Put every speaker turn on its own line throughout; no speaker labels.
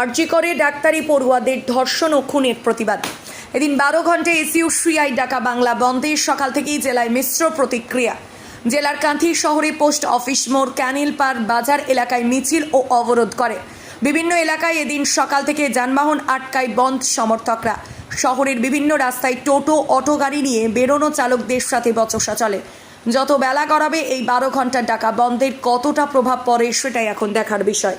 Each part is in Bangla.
আর্জি করে ডাক্তারি পড়ুয়াদের ধর্ষণ ও খুনের প্রতিবাদ। এদিন বারো ঘন্টায় এসইউ সিআই ডাকা বাংলা বন্ধের সকাল থেকেই জেলায় মিশ্র প্রতিক্রিয়া। জেলার কাঁথি শহরে পোস্ট অফিস মোড়, ক্যানিল পার বাজার এলাকায় মিছিল ও অবরোধ করে। বিভিন্ন এলাকায় এদিন সকাল থেকে যানবাহন আটকায় বন্ধ সমর্থকরা। শহরের বিভিন্ন রাস্তায় টোটো, অটো গাড়ি নিয়ে বেরোনো চালকদের সাথে বচসা চলে। যত বেলা গড়াবে এই বারো ঘণ্টার ডাকা বন্ধের কতটা প্রভাব পড়ে সেটাই এখন দেখার বিষয়।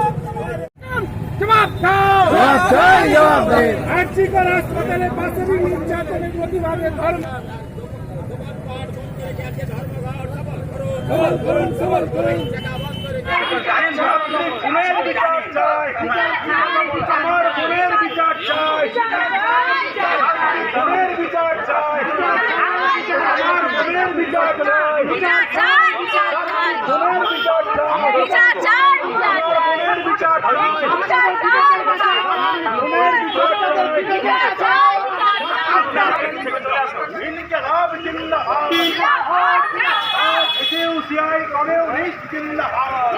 आजी को राष्ट्रपति वास्तविक
निर्चाते में मोदी वाले धर्म सबल करून सबल करून
পুনের বিচার
চাই
আমার পুনের বিচার চাই
পুনের বিচার চাই আমার পুনের বিচার চাই বিচার চাই বিচার চাই পুনের বিচার চাই বিচার চাই বিচার চাই जिंदाबाद इसे उसी आए कमे उन्हें जिंदाबाद